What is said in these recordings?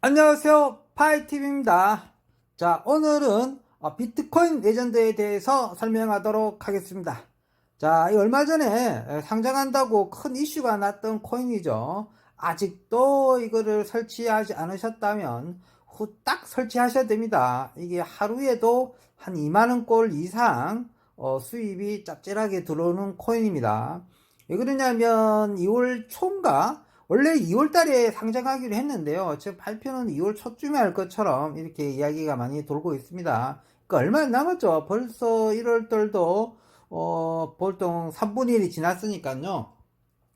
안녕하세요. 파이TV입니다. 자, 오늘은 어, 비트코인 레전드에 대해서 설명하도록 하겠습니다. 자, 이 얼마 전에 에, 상장한다고 큰 이슈가 났던 코인이죠. 아직도 이거를 설치하지 않으셨다면 후딱 설치하셔야 됩니다. 이게 하루에도 한 2만원 꼴 이상 어, 수입이 짭짤하게 들어오는 코인입니다. 왜 그러냐면 2월 초인가 원래 2월 달에 상장하기로 했는데요. 지금 발표는 2월 초쯤에 할 것처럼 이렇게 이야기가 많이 돌고 있습니다. 그러니까 얼마 안 남았죠. 벌써 1월 달도 어, 보통 3분의 1이 지났으니까요.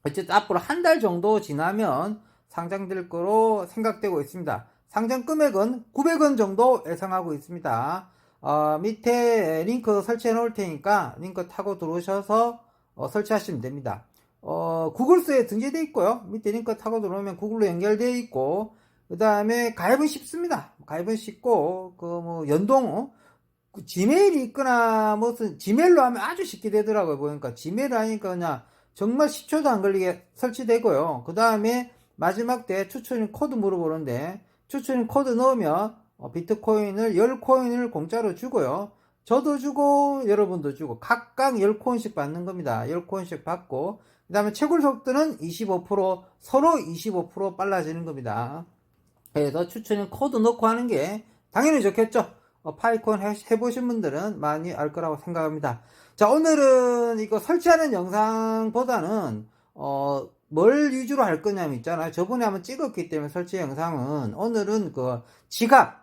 어쨌든 앞으로 한 달 정도 지나면 상장될 거로 생각되고 있습니다. 상장 금액은 900원 정도 예상하고 있습니다. 어, 밑에 링크 설치해 놓을 테니까 링크 타고 들어오셔서 어, 설치하시면 됩니다. 어, 구글스에 등재되어 있고요. 밑에 링크 타고 들어오면 구글로 연결되어 있고, 그 다음에 가입은 쉽습니다. 가입은 쉽고, 그 뭐 연동, 어? 그 지메일이 있거나 무슨 지메일로 하면 아주 쉽게 되더라고요. 보니까 지메일 하니까 그냥 정말 10초도 안 걸리게 설치되고요. 그 다음에 마지막 때 추천인 코드 물어보는데 추천인 코드 넣으면 어, 비트코인을 10코인을 공짜로 주고요. 저도 주고 여러분도 주고 각각 10코인씩 받는 겁니다. 10코인씩 받고 그 다음에 채굴 속도는 25% 서로 25% 빨라지는 겁니다. 그래서 추천인 코드 넣고 하는 게 당연히 좋겠죠. 어, 파이콘 해, 해보신 분들은 많이 알 거라고 생각합니다. 자, 오늘은 이거 설치하는 영상보다는, 어, 뭘 위주로 할 거냐면 있잖아요. 저번에 한번 찍었기 때문에 설치 영상은 오늘은 그 지갑,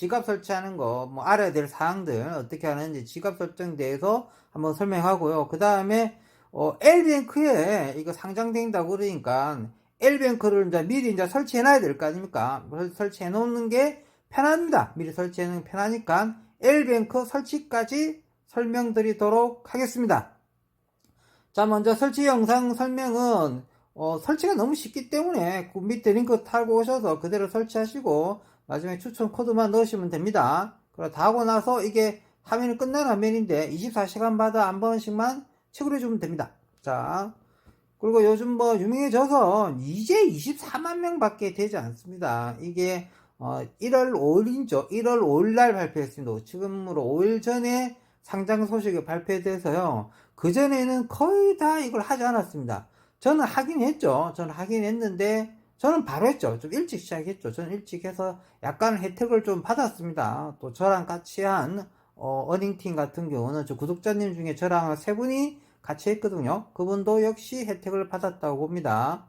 지갑 설치하는 거, 뭐 알아야 될 사항들, 어떻게 하는지 지갑 설정에 대해서 한번 설명하고요. 그 다음에, 어, L뱅크에 이거 상장된다고 그러니까 L뱅크를 이제 미리 이제 설치해 놔야 될 거 아닙니까? 설치해 놓는 게 편합니다. 미리 설치하는 게 편하니까 L뱅크 설치까지 설명드리도록 하겠습니다. 자, 먼저 설치 영상 설명은 어, 설치가 너무 쉽기 때문에 그 밑에 링크 타고 오셔서 그대로 설치하시고 나중에 추천 코드만 넣으시면 됩니다. 그리고 다 하고 나서 이게 화면이 끝난 화면인데 24시간마다 한 번씩만 체크해 주면 됩니다. 자, 그리고 요즘 뭐 유명해져서 이제 24만 명 밖에 되지 않습니다. 이게 어, 1월 5일이죠. 1월 5일 날 발표했습니다. 지금으로 5일 전에 상장 소식이 발표돼서요. 그전에는 거의 다 이걸 하지 않았습니다. 저는 하긴 했죠. 저는 하긴 했는데, 저는 바로 했죠. 좀 일찍 시작했죠. 저는 일찍 해서 약간 혜택을 좀 받았습니다. 또 저랑 같이 한, 어, 어닝팀 같은 경우는 저 구독자님 중에 저랑 세 분이 같이 했거든요. 그분도 역시 혜택을 받았다고 봅니다.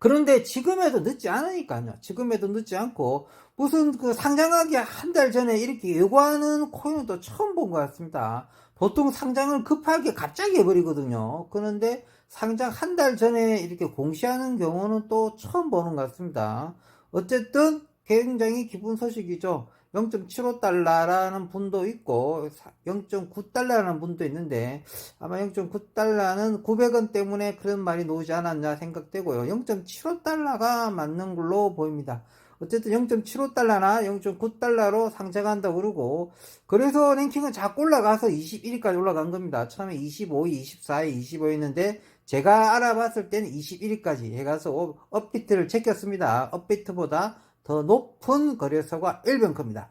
그런데 지금에도 늦지 않으니까요. 지금에도 늦지 않고 무슨 그 상장하기 한 달 전에 이렇게 예고하는 코인은 또 처음 본 것 같습니다. 보통 상장을 급하게 갑자기 해버리거든요. 그런데 상장 한 달 전에 이렇게 공시하는 경우는 또 처음 보는 것 같습니다. 어쨌든 굉장히 기쁜 소식이죠. 0.75달러라는 분도 있고 0.9달러라는 분도 있는데 아마 0.9달러는 900원 때문에 그런 말이 나오지 않았냐 생각되고요. 0.75달러가 맞는 걸로 보입니다. 어쨌든 0.75달러나 0.9달러로 상장한다고 그러고 그래서 랭킹은 자꾸 올라가서 21위까지 올라간 겁니다. 처음에 25위, 24위, 25위였는데 제가 알아봤을 때는 21위까지 해가서 업비트를 제꼈습니다. 업비트보다 더 높은 거래소가 1병크입니다.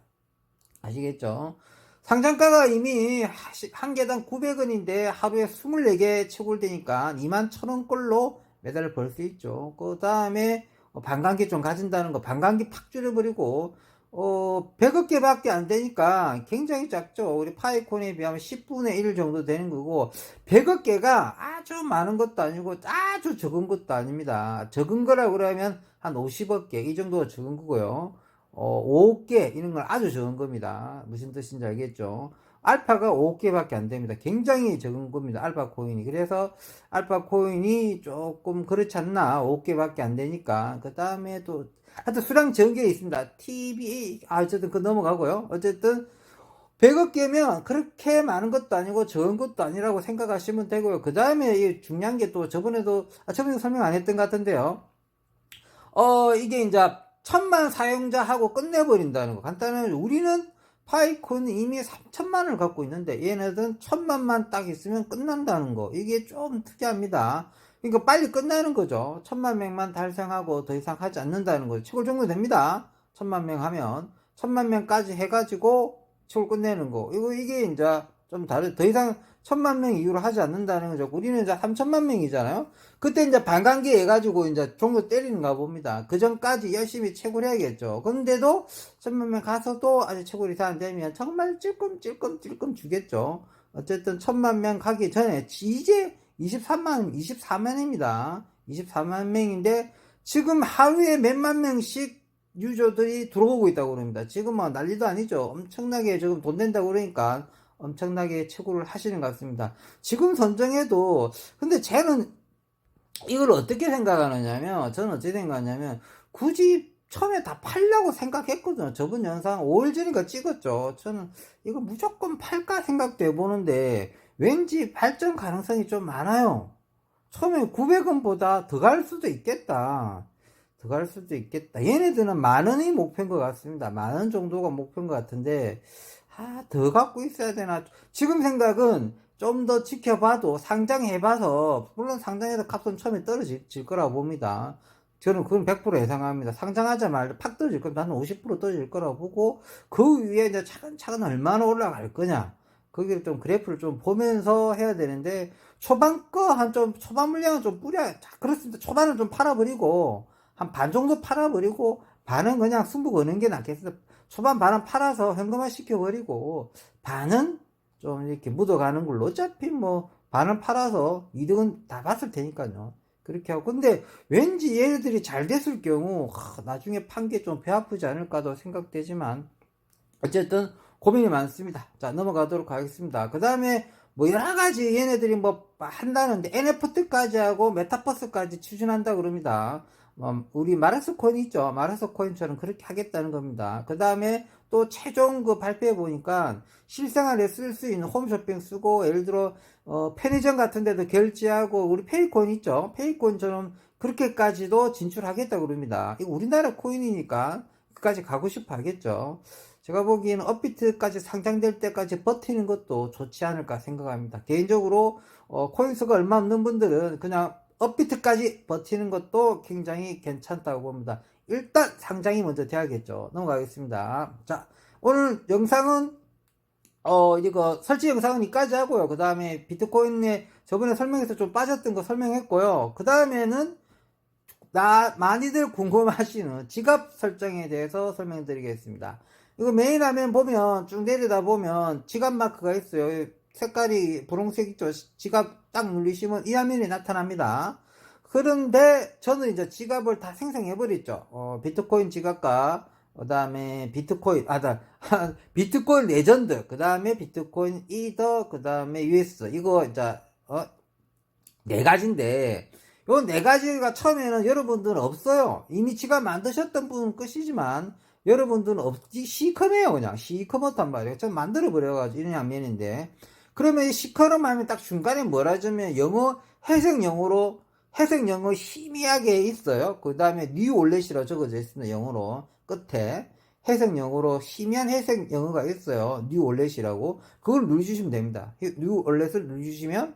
아시겠죠? 상장가가 이미 한 개당 900원인데 하루에 24개 채굴되니까 2만 1000원꼴로 매달을 벌수 있죠. 그 다음에 반감기 좀 가진다는 거, 반감기 팍 줄여버리고, 어, 100억 개밖에 안 되니까 굉장히 작죠. 우리 파이콘에 비하면 10분의 1 정도 되는 거고, 100억 개가 아주 많은 것도 아니고 아주 적은 것도 아닙니다. 적은 거라 그러면 한 50억 개, 이 정도가 적은 거고요. 어, 5억 개, 이런 건 아주 적은 겁니다. 무슨 뜻인지 알겠죠? 알파가 5개밖에 안 됩니다. 굉장히 적은 겁니다. 알파 코인이. 그래서 알파 코인이 조금 그렇지 않나. 5개밖에 안 되니까. 그 다음에 또, 하여튼 수량 적은 게 있습니다. TBA, 아, 어쨌든 그 넘어가고요. 어쨌든 100억 개면 그렇게 많은 것도 아니고 적은 것도 아니라고 생각하시면 되고요. 그 다음에 중요한 게 또 저번에도, 아, 저번에 설명 안 했던 것 같은데요. 어, 이게 이제 천만 사용자 하고 끝내버린다는 거. 간단하게 우리는 파이콘은 이미 3천만을 갖고 있는데 얘네들은 천만만 딱 있으면 끝난다는 거. 이게 좀 특이합니다. 그러니까 빨리 끝나는 거죠. 천만 명만 달성하고 더 이상 하지 않는다는 거죠. 치골 종료 됩니다. 천만 명 하면. 천만 명까지 해가지고 치골 끝내는 거. 이거 이게 이제 좀 다른 더 이상 천만 명 이후로 하지 않는다는 거죠 우리는 이제 3천만 명이잖아요 그때 이제 반감기 해가지고 이제 종료 때리는가 봅니다. 그 전까지 열심히 채굴 해야겠죠. 근데도 천만 명 가서도 아직 채굴 이상 안 되면 정말 찔끔찔끔찔끔 주겠죠. 어쨌든 천만 명 가기 전에 이제 23만, 24만입니다. 24만 명인데 지금 하루에 몇만 명씩 유저들이 들어오고 있다고 그럽니다. 지금 뭐 난리도 아니죠. 엄청나게 지금 돈 낸다고 그러니까 엄청나게 채굴을 하시는 것 같습니다. 지금 선정해도 근데 쟤는 이걸 어떻게 생각하느냐면 저는 어떻게 생각하냐면 굳이 처음에 다 팔려고 생각했거든요. 저번 영상 5일 전인가 찍었죠. 저는 이거 무조건 팔까 생각도 해보는데 왠지 발전 가능성이 좀 많아요. 처음에 900원보다 더 갈 수도 있겠다. 더 갈 수도 있겠다. 얘네들은 만 원이 목표인 것 같습니다. 만 원 정도가 목표인 것 같은데 아, 더 갖고 있어야 되나. 지금 생각은 좀 더 지켜봐도 상장해봐서, 물론 상장해서 값은 처음에 떨어질 거라고 봅니다. 저는 그건 100% 예상합니다. 상장하자마자 팍 떨어질 건 나는 50% 떨어질 거라고 보고, 그 위에 이제 차근차근 얼마나 올라갈 거냐. 거기를 좀 그래프를 좀 보면서 해야 되는데, 초반 거 한 좀, 초반 물량은 좀 뿌려, 자, 그렇습니다. 초반은 좀 팔아버리고, 한 반 정도 팔아버리고, 반은 그냥 승부 거는 게 낫겠습니다. 초반 반은 팔아서 현금화 시켜버리고, 반은 좀 이렇게 묻어가는 걸로 어차피 뭐 반은 팔아서 이득은 다 봤을 테니까요. 그렇게 하고 근데 왠지 얘네들이 잘 됐을 경우 하, 나중에 판 게 좀 배 아프지 않을까도 생각되지만 어쨌든 고민이 많습니다. 자 넘어가도록 하겠습니다. 그 다음에 뭐 여러 가지 얘네들이 뭐 한다는데 NFT까지 하고 메타버스까지 추진한다 그럽니다. 뭐 우리 마라스 코인 있죠. 마라스 코인처럼 그렇게 하겠다는 겁니다. 그 다음에 또 최종 그 발표해 보니까 실생활에 쓸 수 있는 홈쇼핑 쓰고 예를 들어 어, 편의점 같은 데도 결제하고 우리 페이코인 있죠. 페이코인처럼 그렇게까지도 진출하겠다고 그럽니다. 이거 우리나라 코인이니까 끝까지 가고 싶어 하겠죠. 제가 보기에는 업비트까지 상장될 때까지 버티는 것도 좋지 않을까 생각합니다. 개인적으로 어, 코인수가 얼마 없는 분들은 그냥 업비트까지 버티는 것도 굉장히 괜찮다고 봅니다. 일단 상장이 먼저 돼야겠죠. 넘어가겠습니다. 자, 오늘 영상은 어 이거 설치 영상은 이까지 하고요. 그 다음에 비트코인에 저번에 설명해서 좀 빠졌던 거 설명했고요. 그 다음에는 나 많이들 궁금하시는 지갑 설정에 대해서 설명드리겠습니다. 이거 메인 화면 보면 쭉 내리다 보면 지갑 마크가 있어요. 색깔이 있죠. 지갑 딱 눌리시면 이 화면이 나타납니다. 그런데 저는 이제 지갑을 다 생성해 버렸죠. 어, 비트코인 지갑과 그 다음에 비트코인 아다 비트코인 레전드 그 다음에 비트코인 이더 그 다음에 US 이거 이제 어, 네 가지인데 요 네 가지가 처음에는 여러분들은 없어요. 이미 지갑 만드셨던 분은 끝이지만 여러분들은 없지 시커매요 그냥 시커멓단 말이에요. 좀 만들어 버려가지고 이런 양면인데 그러면 이 시커먼 하면 딱 중간에 뭐라 주면 영어 회색 영어로 회색 영어 희미하게 있어요. 그 다음에 뉴 올렛이라고 적어져 있습니다. 영어로 끝에 회색 영어로 희미한 회색 영어가 있어요. 뉴 올렛이라고 그걸 누르시면 됩니다. 뉴 올렛을 누르시면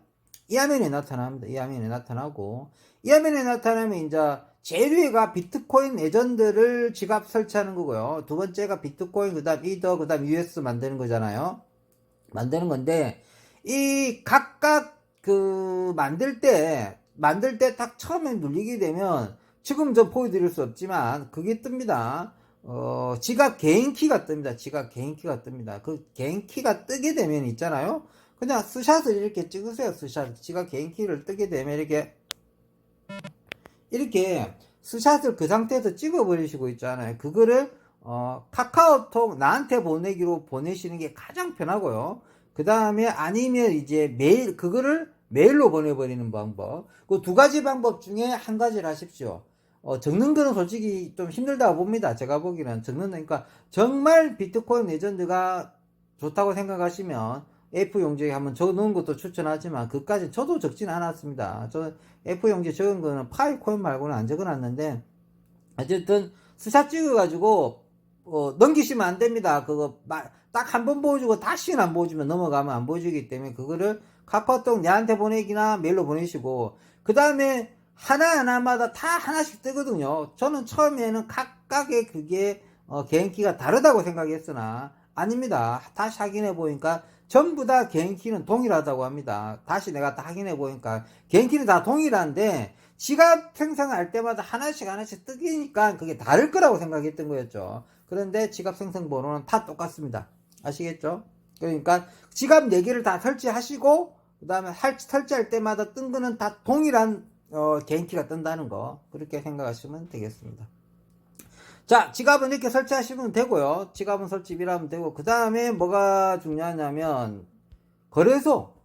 이 화면에 나타납니다. 이 화면에 나타나고 이 화면에 나타나면 이제 제일 위가 비트코인 레전드를 지갑 설치하는 거고요. 두 번째가 비트코인 그다음 이더 그다음 US 만드는 거잖아요. 만드는 건데 이 각각 그 만들 때 만들 때 딱 처음에 눌리게 되면 지금 저 보여드릴 수 없지만 그게 뜹니다. 어, 지갑 개인 키가 뜹니다. 지갑 개인 키가 뜹니다. 그 개인 키가 뜨게 되면 있잖아요. 그냥 스샷을 이렇게 찍으세요. 스샷. 지갑 개인 키를 뜨게 되면 이렇게 이렇게 스샷을 그 상태에서 찍어버리시고 있잖아요. 그거를 어, 카카오톡 나한테 보내기로 보내시는 게 가장 편하고요. 그 다음에 아니면 이제 메일 그거를 메일로 보내버리는 방법. 그 두 가지 방법 중에 한 가지를 하십시오. 어, 적는 거는 솔직히 좀 힘들다고 봅니다. 제가 보기에는 적는 거니까 정말 비트코인 레전드가 좋다고 생각하시면 F 용지에 한번 적어 놓은 것도 추천하지만 그까지 저도 적진 않았습니다. 저 F 용지 적은 거는 파이 코인 말고는 안 적어 놨는데 어쨌든 스샷 찍어 가지고 어, 넘기시면 안 됩니다. 그거 딱 한 번 보여주고 다시는 안 보여주면 넘어가면 안 보여주기 때문에 그거를 카카오톡 내한테 보내기나 메일로 보내시고 그 다음에 하나하나마다 다 하나씩 뜨거든요. 저는 처음에는 각각의 그게 어, 개인키가 다르다고 생각했으나 아닙니다. 다시 확인해 보니까 전부 다 개인키는 동일하다고 합니다. 다시 내가 다 확인해 보니까 개인키는 다 동일한데 지갑 생성할 때마다 하나씩 하나씩 뜨기니까 그게 다를 거라고 생각했던 거였죠. 그런데 지갑 생성 번호는 다 똑같습니다. 아시겠죠? 그러니까 지갑 4개를 다 설치하시고 그 다음에 설치할 때마다 뜬 거는 다 동일한 어, 개인키가 뜬다는 거 그렇게 생각하시면 되겠습니다. 자, 지갑은 이렇게 설치하시면 되고요. 지갑은 설치비라면 되고, 그 다음에 뭐가 중요하냐면, 거래소,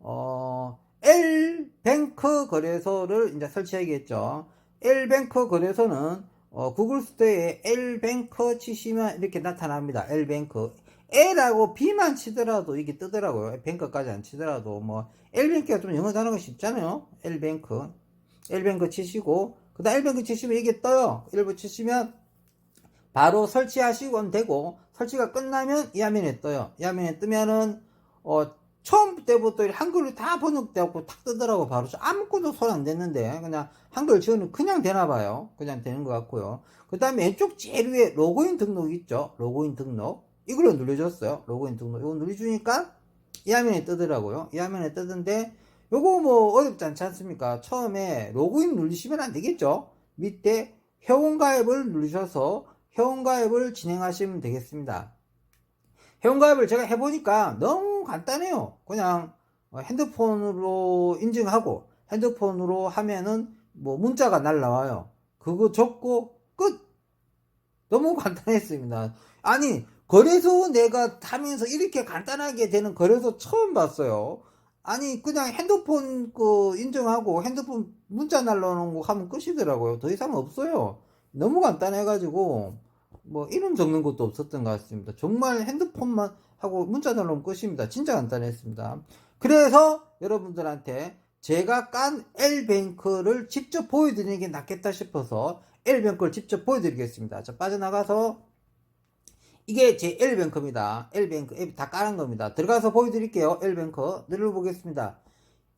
어, L뱅크 거래소를 이제 설치해야겠죠. L뱅크 거래소는, 어, 구글 스토어에 L뱅크 치시면 이렇게 나타납니다. L뱅크. L하고 B만 치더라도 이게 뜨더라고요. 뱅크까지 안 치더라도, 뭐, L뱅크가 좀 영어 단어가 쉽잖아요. L뱅크. L뱅크 치시고, 그 다음 L뱅크 치시면 이게 떠요. 1부 치시면, 바로 설치하시면 되고 설치가 끝나면 이 화면에 떠요. 이 화면에 뜨면은 어 처음 때부터 한글로 다 번역되고 탁 뜨더라고 바로 아무것도 손 안 댔는데 그냥 한글 지원은 그냥 되나 봐요. 그냥 되는 것 같고요. 그 다음에 왼쪽 제일 위에 로그인 등록 있죠. 로그인 등록 이걸로 눌러줬어요. 로그인 등록 이거 눌러주니까 이 화면에 뜨더라고요. 이 화면에 뜨던데 요거 뭐 어렵지 않지 않습니까? 처음에 로그인 누르시면 안 되겠죠. 밑에 회원가입을 누르셔서 회원가입을 진행하시면 되겠습니다. 회원가입을 제가 해보니까 너무 간단해요. 그냥 핸드폰으로 인증하고 핸드폰으로 하면은 뭐 문자가 날라와요. 그거 적고 끝! 너무 간단했습니다. 아니, 거래소 내가 타면서 이렇게 간단하게 되는 거래소 처음 봤어요. 아니, 그냥 핸드폰 그 인증하고 핸드폰 문자 날라오는 거 하면 끝이더라고요. 더 이상 없어요. 너무 간단해가지고 뭐 이름 적는 것도 없었던 것 같습니다. 정말 핸드폰만 하고 문자 날라오면 끝입니다. 진짜 간단했습니다. 그래서 여러분들한테 제가 깐 L뱅크를 직접 보여드리는 게 낫겠다 싶어서 L뱅크를 직접 보여드리겠습니다. 자, 빠져나가서 이게 제 L뱅크입니다. L뱅크 앱다 깔은 겁니다. 들어가서 보여드릴게요. L뱅크 눌러보겠습니다.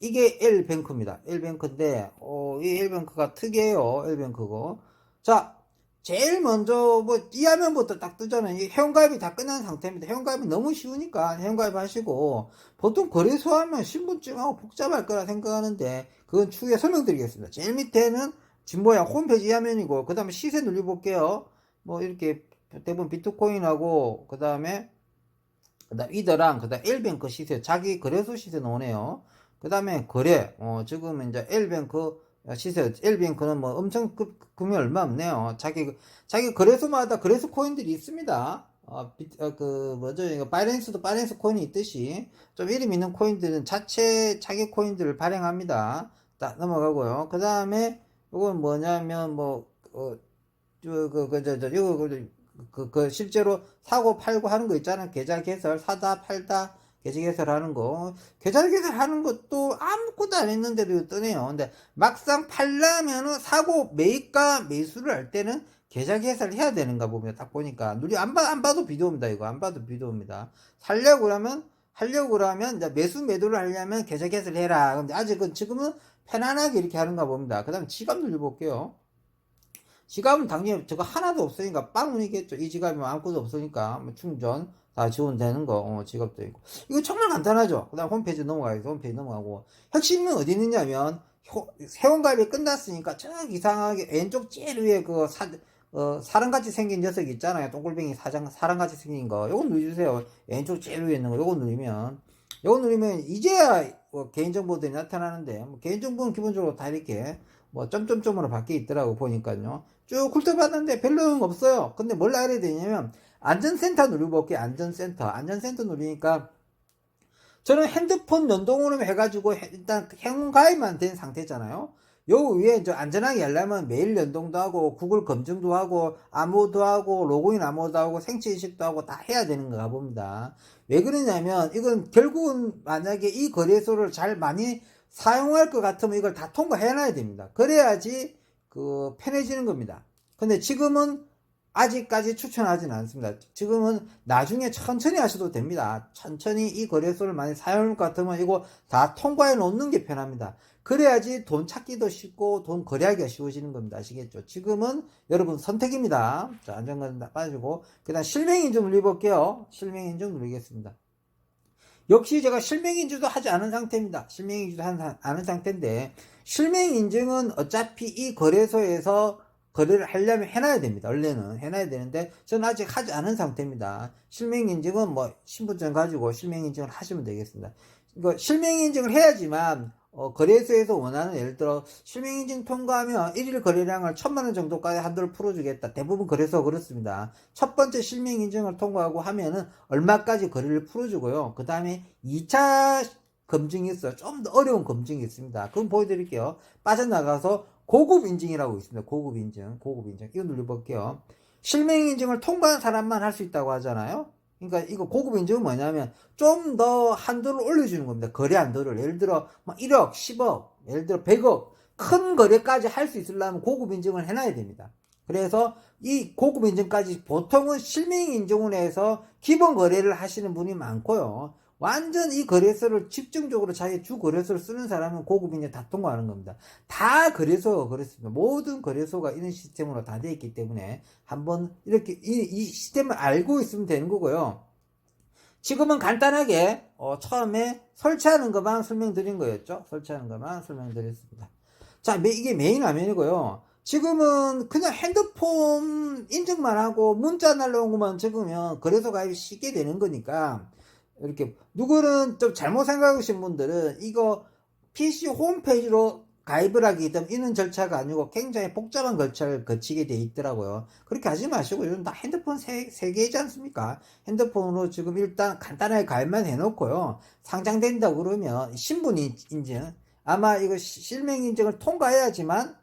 이게 L뱅크입니다. L뱅크인데 어, 이 L뱅크가 특이해요. L뱅크고 자 제일 먼저 뭐 이 화면부터 딱 뜨잖아요. 이 회원가입이 다 끝난 상태입니다. 회원가입은 너무 쉬우니까 회원가입 하시고 보통 거래소 하면 신분증하고 복잡할 거라 생각하는데 그건 추후에 설명드리겠습니다. 제일 밑에는 진모양 홈페이지 이 화면이고 그 다음에 시세 눌려볼게요. 뭐 이렇게 대부분 비트코인하고 그 다음에 그 다음 이더랑 그 다음 L뱅크 시세 자기 거래소 시세 나오네요. 그 다음에 거래 어 지금 이제 L뱅크 시세 L뱅크는 뭐 엄청 급, 금이 얼마 없네요. 자기 자기 거래소마다 거래소 코인들이 있습니다. 어, 비, 어, 그 뭐죠 이거 바이낸스도 바이낸스 코인이 있듯이 좀 이름 있는 코인들은 자체 자기 코인들을 발행합니다. 딱 넘어가고요. 그 다음에 이건 뭐냐면 뭐 어, 그그저저 이거 그, 그, 그 실제로 사고 팔고 하는 거 있잖아요. 계좌 개설 사다 팔다 계좌 개설하는 거 계좌 개설하는 것도 아무것도 안 했는데도 뜨네요. 근데 막상 팔려면은 사고 매입과 매수를 할 때는 계좌 개설을 해야 되는가 보면 딱 보니까 누리 안, 봐, 안 봐도 비디오입니다. 이거 안 봐도 비디오입니다. 살려고 그러면 하려고 이제 매수 매도를 하려면 계좌 개설해라. 근데 아직은 지금은 편안하게 이렇게 하는가 봅니다. 그 다음에 지갑 눌려볼게요. 지갑은 당연히 저거 하나도 없으니까 빵운이겠죠. 이 지갑이면 아무것도 없으니까 뭐 충전 다 지원되는 거 어, 지갑도 있고 이거 정말 간단하죠. 그다음 홈페이지 넘어가서 홈페이지 넘어가고 핵심은 어디 있느냐면 세원가입이 끝났으니까 저 이상하게 왼쪽 제일 위에 그 사, 어, 사람같이 생긴 녀석 있잖아요. 동글뱅이 사장, 사람같이 생긴 거. 요거 누르주세요. 왼쪽 제일 위에 있는 거. 요거 누르면, 요거 누르면 이제야 뭐 개인정보들이 나타나는데, 뭐 개인정보는 기본적으로 다 이렇게 뭐 점점점으로 바뀌어 있더라고 보니까요. 쭉 훑어봤는데 별로 없어요. 근데 뭘 알아야 되냐면, 안전센터 누르볼게요. 안전센터. 안전센터 누르니까, 저는 핸드폰 연동으로 해가지고 일단 행운 가입만 된 상태잖아요. 요 위에 저 안전하게 하려면 메일 연동도 하고 구글 검증도 하고 암호도 하고 로그인 암호도 하고 생체 인식도 하고 다 해야 되는 거가 봅니다. 왜 그러냐면 이건 결국은 만약에 이 거래소를 잘 많이 사용할 것 같으면 이걸 다 통과해 놔야 됩니다. 그래야지 그 편해지는 겁니다. 근데 지금은 아직까지 추천하지는 않습니다. 지금은 나중에 천천히 하셔도 됩니다. 천천히 이 거래소를 많이 사용할 것 같으면 이거 다 통과해 놓는 게 편합니다. 그래야지 돈 찾기도 쉽고 돈 거래하기가 쉬워지는 겁니다. 아시겠죠? 지금은 여러분 선택입니다. 자, 안정감 빠지고. 그 다음 실명인증 눌러볼게요. 실명인증 누르겠습니다. 역시 제가 실명인증도 하지 않은 상태입니다. 실명인증도 하지 않은 상태인데, 실명인증은 어차피 이 거래소에서 거래를 하려면 해놔야 됩니다. 원래는 해놔야 되는데, 저는 아직 하지 않은 상태입니다. 실명인증은 뭐, 신분증 가지고 실명인증을 하시면 되겠습니다. 이거 실명인증을 해야지만, 어, 거래소에서 원하는 예를 들어 실명인증 통과하면 일일 거래량을 천만 원 정도까지 한도를 풀어주겠다. 대부분 거래소가 그렇습니다. 첫 번째 실명인증을 통과하고 하면은 얼마까지 거래를 풀어주고요. 그 다음에 2차 검증이 있어요. 좀 더 어려운 검증이 있습니다. 그럼 보여드릴게요. 빠져나가서 고급 인증이라고 있습니다. 고급 인증, 고급 인증. 이거 눌러볼게요. 실명인증을 통과한 사람만 할 수 있다고 하잖아요. 그러니까 이거 고급 인증은 뭐냐면 좀 더 한도를 올려주는 겁니다. 거래 한도를. 예를 들어 뭐 1억, 10억, 예를 들어 100억 큰 거래까지 할 수 있으려면 고급 인증을 해놔야 됩니다. 그래서 이 고급 인증까지 보통은 실명 인증을 해서 기본 거래를 하시는 분이 많고요. 완전 이 거래소를 집중적으로 자기 주 거래소를 쓰는 사람은 고급 인증 다 통과하는 겁니다. 다 거래소가 그렇습니다. 모든 거래소가 이런 시스템으로 다 되어 있기 때문에 한번 이렇게 이, 이 시스템을 알고 있으면 되는 거고요. 지금은 간단하게 어, 처음에 설치하는 것만 설명드린 거였죠. 설치하는 것만 설명드렸습니다. 자, 메- 이게 메인 화면이고요. 지금은 그냥 핸드폰 인증만 하고 문자 날라온 것만 적으면 거래소 가입이 쉽게 되는 거니까 이렇게 누구는 좀 잘못 생각하신 분들은 이거 PC 홈페이지로 가입을 하기 때문에 이런 절차가 아니고 굉장히 복잡한 절차를 거치게 돼 있더라고요. 그렇게 하지 마시고 요즘 다 핸드폰 세, 세 개이지 않습니까? 핸드폰으로 지금 일단 간단하게 가입만 해놓고요. 상장된다고 그러면 신분 인- 인증 아마 이거 시- 실명 인증을 통과해야지만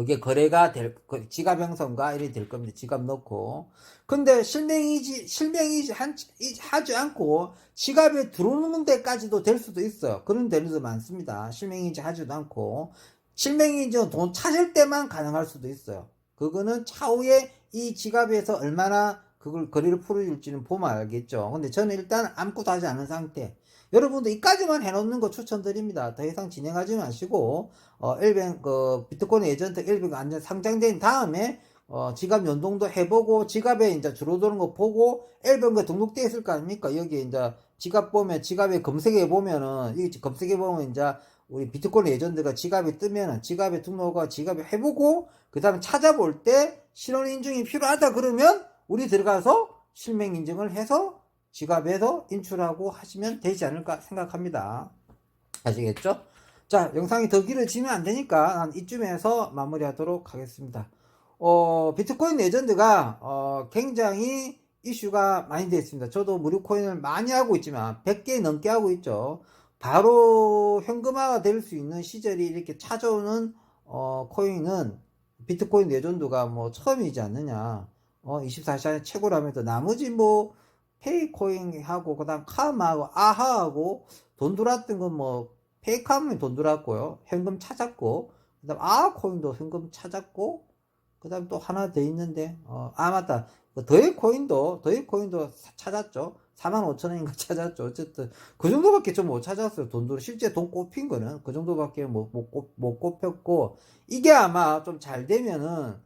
그게 거래가 될, 그 지갑 형성과 이래 될 겁니다. 지갑 넣고. 근데 실명이지, 실명이지 한, 이- 하지 않고 지갑에 들어오는 데까지도 될 수도 있어요. 그런 데도 많습니다. 실명이지 하지도 않고. 실명이지 돈 찾을 때만 가능할 수도 있어요. 그거는 차후에 이 지갑에서 얼마나 그걸 거리를 풀어줄지는 보면 알겠죠. 근데 저는 일단 아무것도 하지 않은 상태. 여러분도 이까지만 해놓는 거 추천드립니다. 더 이상 진행하지 마시고, 어, 엘뱅, 그, 비트코인 에이전트 엘뱅 완전 상장된 다음에, 어, 지갑 연동도 해보고, 지갑에 이제 줄어드는 거 보고, 엘뱅가 등록되어 있을 거 아닙니까? 여기 이제 지갑 보면, 지갑에 검색해 보면은, 이 검색해 보면 이제 우리 비트코인 에이전트가 지갑에 뜨면은, 지갑에 등록하고, 지갑에 해보고, 그 다음에 찾아볼 때, 실원 인증이 필요하다 그러면, 우리 들어가서 실명 인증을 해서 지갑에서 인출하고 하시면 되지 않을까 생각합니다. 아시겠죠? 자, 영상이 더 길어지면 안 되니까 난 이쯤에서 마무리하도록 하겠습니다. 어, 비트코인 레전드가 어, 굉장히 이슈가 많이 되어 있습니다. 저도 무료 코인을 많이 하고 있지만 100개 넘게 하고 있죠. 바로 현금화가 될 수 있는 시절이 이렇게 찾아오는 어, 코인은 비트코인 레전드가 뭐 처음이지 않느냐. 어, 24시간의 최고라면서 나머지 뭐 페이코인하고 그다음 카마하고 아하하고 돈 들어왔던 건뭐 페이카면 돈 들어왔고요. 현금 찾았고 그다음 아하코인도 현금 찾았고 그다음 또 하나 더 있는데 어, 아 맞다. 그 더이코인도 더이코인도 사- 찾았죠. 4만 5천 원인가 찾았죠. 어쨌든 그 정도밖에 좀 못 찾았어요. 돈 들어 실제 돈 꼽힌 거는 그 정도밖에 못, 못, 꼽- 못 꼽혔고 이게 아마 좀 잘 되면은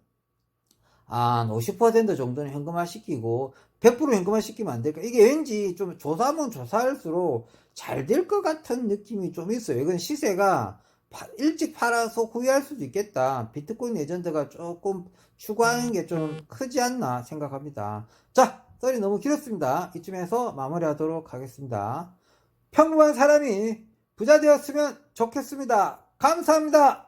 한50% 정도는 현금화 시키고 100% 현금화 시키면 안 될까? 이게 왠지 좀 조사하면 조사할수록 잘 될 것 같은 느낌이 좀 있어요. 이건 시세가 파- 일찍 팔아서 후회할 수도 있겠다. 비트코인 에전드가 조금 추구하는 게 좀 크지 않나 생각합니다. 자, 썰이 너무 길었습니다. 이쯤에서 마무리하도록 하겠습니다. 평범한 사람이 부자 되었으면 좋겠습니다. 감사합니다.